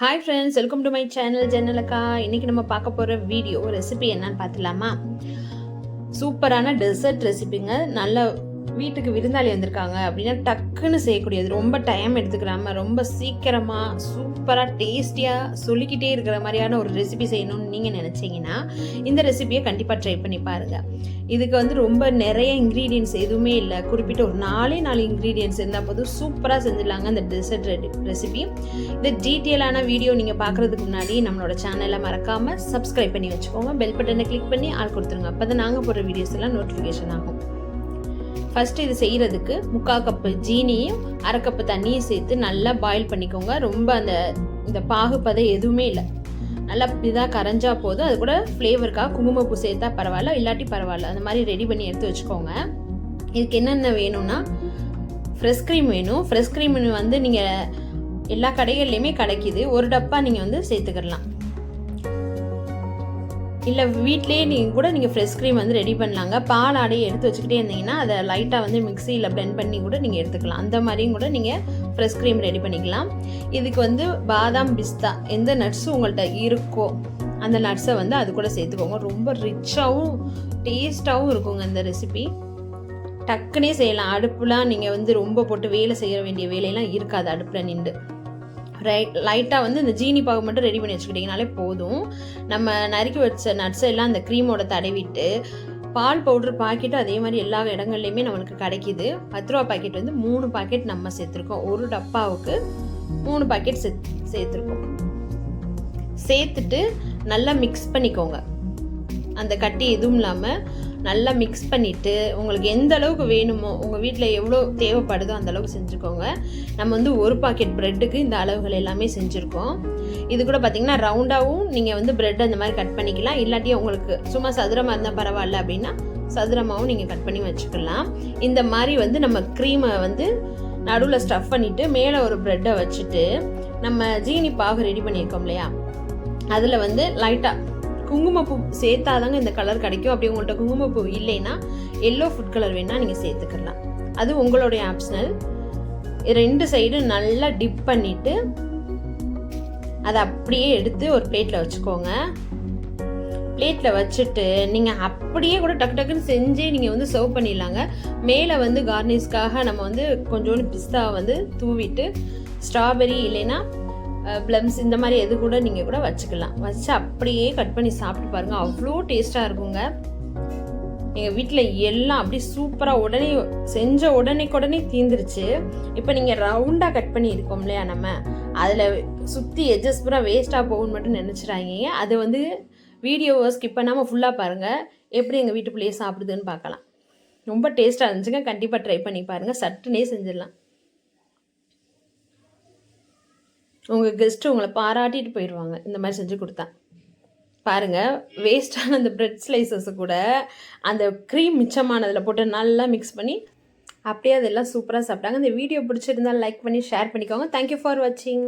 Hi friends welcome to my channel ஜெனலக்கா இன்றைக்கி நம்ம பார்க்க போகிற வீடியோ ரெசிபி என்னன்னு பார்த்துலாமா? சூப்பரான டெசர்ட் ரெசிபிங்க நல்ல வீட்டுக்கு விருந்தாளி வந்திருக்காங்க அப்படின்னா டக்குன்னு செய்யக்கூடியது. ரொம்ப டைம் எடுத்துக்கிறாம ரொம்ப சீக்கிரமாக சூப்பராக டேஸ்டியாக சொல்லிக்கிட்டே இருக்கிற மாதிரியான ஒரு ரெசிபி செய்யணும்னு நீங்கள் நினச்சிங்கன்னா இந்த ரெசிபியை கண்டிப்பாக ட்ரை பண்ணி பாருங்கள் இதுக்கு வந்து ரொம்ப நிறைய இன்க்ரீடியன்ஸ் எதுவுமே இல்லை. குறிப்பிட்ட ஒரு நாலே நாலு இன்க்ரீடியன்ஸ் இருந்தால் போதும் சூப்பராக செஞ்சிடலாங்க அந்த டெசர்ட் ரெசிபி இந்த டீட்டெயிலான வீடியோ நீங்கள் பார்க்குறதுக்கு முன்னாடி நம்மளோட சேனலை மறக்காமல் சப்ஸ்கிரைப் பண்ணி வச்சுக்கோங்க. பெல் பட்டனை கிளிக் பண்ணி ஆள் கொடுத்துருங்க. அப்போ தான் நாங்கள் போடுற வீடியோஸ் எல்லாம் நோட்டிஃபிகேஷன் ஆகும். ஃபஸ்ட்டு இது செய்கிறதுக்கு முக்கால் கப்பு ஜீனியும் அரை கப்பு தண்ணியும் சேர்த்து நல்லா பாயில் பண்ணிக்கோங்க. ரொம்ப அந்த இந்த பாகுப்பதை எதுவுமே இல்லை. நல்லா இதாக கரைஞ்சா போதும். அது கூட ஃப்ளேவருக்காக குங்குமப்பூ சேர்த்தா பரவாயில்ல இல்லாட்டி பரவாயில்ல. அந்த மாதிரி ரெடி பண்ணி எடுத்து வச்சுக்கோங்க. இதுக்கு என்னென்ன வேணும்னா ஃப்ரெஷ் க்ரீம் வேணும். ஃப்ரெஷ் க்ரீம் வந்து நீங்கள் எல்லா கடைகள்லையுமே கிடைக்கிது. ஒரு டப்பா நீங்கள் வந்து சேர்த்துக்கிடலாம். இல்லை வீட்லேயே நீங்கள் கூட நீங்கள் ஃப்ரெஷ் க்ரீம் வந்து ரெடி பண்ணலாங்க. பால் ஆடையை எடுத்து வச்சுக்கிட்டே இருந்தீங்கன்னா அதை லைட்டாக வந்து மிக்சியில் பிளெண்ட் பண்ணி கூட நீங்கள் எடுத்துக்கலாம். அந்த மாதிரியும் கூட நீங்கள் ஃப்ரெஷ் க்ரீம் ரெடி பண்ணிக்கலாம். இதுக்கு வந்து பாதாம் பிஸ்தா எந்த நட்ஸும் உங்கள்கிட்ட இருக்கோ அந்த நட்ஸை வந்து அது கூட சேர்த்துக்கோங்க. ரொம்ப ரிச்சாகவும் டேஸ்ட்டாகவும் இருக்குங்க இந்த ரெசிபி டக்குனே செய்யலாம். அடுப்புலாம் நீங்கள் வந்து ரொம்ப போட்டு வேலை செய்ய வேண்டிய வேலையெல்லாம் இருக்காது. அடுப்பில் நின்று. லைட்டாக வந்து இந்த ஜீனி பாகு மட்டும் ரெடி பண்ணி வச்சுக்கிட்டிங்கனாலே போதும். நம்ம நறுக்கி வச்ச நட்ஸ் எல்லாம் அந்த க்ரீமோட தடவிட்டு பால் பவுடர் பாக்கெட்டு அதே மாதிரி எல்லா இடங்கள்லையுமே நம்மளுக்கு கிடைக்கிது. பத்து ரூபா பாக்கெட் வந்து மூணு பாக்கெட் நம்ம சேர்த்துருக்கோம். ஒரு டப்பாவுக்கு மூணு பாக்கெட் சே சேர்த்துருக்கோம். சேர்த்துட்டு நல்லா மிக்ஸ் பண்ணிக்கோங்க. அந்த கட்டி எதுவும் இல்லாமல் நல்லா மிக்ஸ் பண்ணிவிட்டு உங்களுக்கு எந்த அளவுக்கு வேணுமோ உங்கள் வீட்டில் எவ்வளோ தேவைப்படுதோ அந்த அளவுக்கு செஞ்சுக்கோங்க. நம்ம வந்து ஒரு பாக்கெட் ப்ரெட்டுக்கு இந்த அளவுகள் எல்லாமே செஞ்சுருக்கோம். இது கூட பார்த்திங்கன்னா ரவுண்டாகவும் நீங்கள் வந்து ப்ரெட் அந்த மாதிரி கட் பண்ணிக்கலாம். இல்லாட்டி உங்களுக்கு சும்மா சதுரமாக இருந்தால் பரவாயில்ல அப்படின்னா சதுரமாகவும் நீங்கள் கட் பண்ணி வச்சுக்கலாம். இந்த மாதிரி வந்து நம்ம க்ரீமை வந்து நடுவில் ஸ்டஃப் பண்ணிவிட்டு மேலே ஒரு ப்ரெட்டை வச்சுட்டு நம்ம ஜீனி பாகு ரெடி பண்ணியிருக்கோம் இல்லையா? அதில் வந்து லைட்டாக குங்குமப்பூ சேர்த்தாதாங்க இந்த கலர் கிடைக்கும். அப்படி உங்கள்கிட்ட குங்குமப்பூ இல்லைன்னா எல்லோ ஃபுட் கலர் வேணால் நீங்கள் சேர்த்துக்கலாம். அது உங்களுடைய ஆப்ஷனல் ரெண்டு சைடும் நல்லா டிப் பண்ணிவிட்டு அதை அப்படியே எடுத்து ஒரு பிளேட்டில் வச்சுக்கோங்க. பிளேட்டில் வச்சுட்டு நீங்கள் அப்படியே கூட டக்கு டக்குன்னு செஞ்சு நீங்கள் வந்து சர்வ் பண்ணிடலாங்க. மேலே வந்து கார்னிஷ்காக நம்ம வந்து கொஞ்சோண்டு பிஸ்தாவை வந்து தூவிட்டு ஸ்ட்ராபெரி இல்லைன்னா ப்ளம்ஸ் இந்த மாதிரி எது கூட நீங்கள் கூட வச்சுக்கலாம். வச்சு அப்படியே கட் பண்ணி சாப்பிட்டு பாருங்கள் அவ்வளோ டேஸ்ட்டாக இருக்குங்க. எங்கள் வீட்டில் எல்லாம் அப்படியே சூப்பராக உடனே செஞ்ச உடனே உடனே தீந்துருச்சு. இப்போ நீங்கள் ரவுண்டாக கட் பண்ணி இருக்கோம் இல்லையா நம்ம? அதில் சுற்றி எஜஸ் பூரா வேஸ்ட்டாக போகும்னு மட்டும் நினச்சிடாங்க அது வந்து வீடியோவை ஸ்கிப் பண்ணாமல் ஃபுல்லாக பாருங்கள் எப்படி எங்கள் வீட்டுக்குள்ளேயே சாப்பிடுதுன்னு பார்க்கலாம். ரொம்ப டேஸ்ட்டாக இருந்துச்சுங்க. கண்டிப்பாக ட்ரை பண்ணி பாருங்கள் சட்டுனே செஞ்சிடலாம். உங்கள் கெஸ்ட்டு உங்களை பாராட்டிட்டு போயிடுவாங்க இந்த மாதிரி செஞ்சு கொடுத்தேன் பாருங்கள் வேஸ்ட்டான அந்த ப்ரெட் ஸ்லைசஸை கூட அந்த க்ரீம் மிச்சமானதில் போட்டு நல்லா மிக்ஸ் பண்ணி அப்படியே அதெல்லாம் சூப்பராக சாப்பிட்டாங்க. இந்த வீடியோ பிடிச்சிருந்தால் லைக் பண்ணி ஷேர் பண்ணிக்கோங்க. தேங்க்யூ ஃபார் வாட்சிங்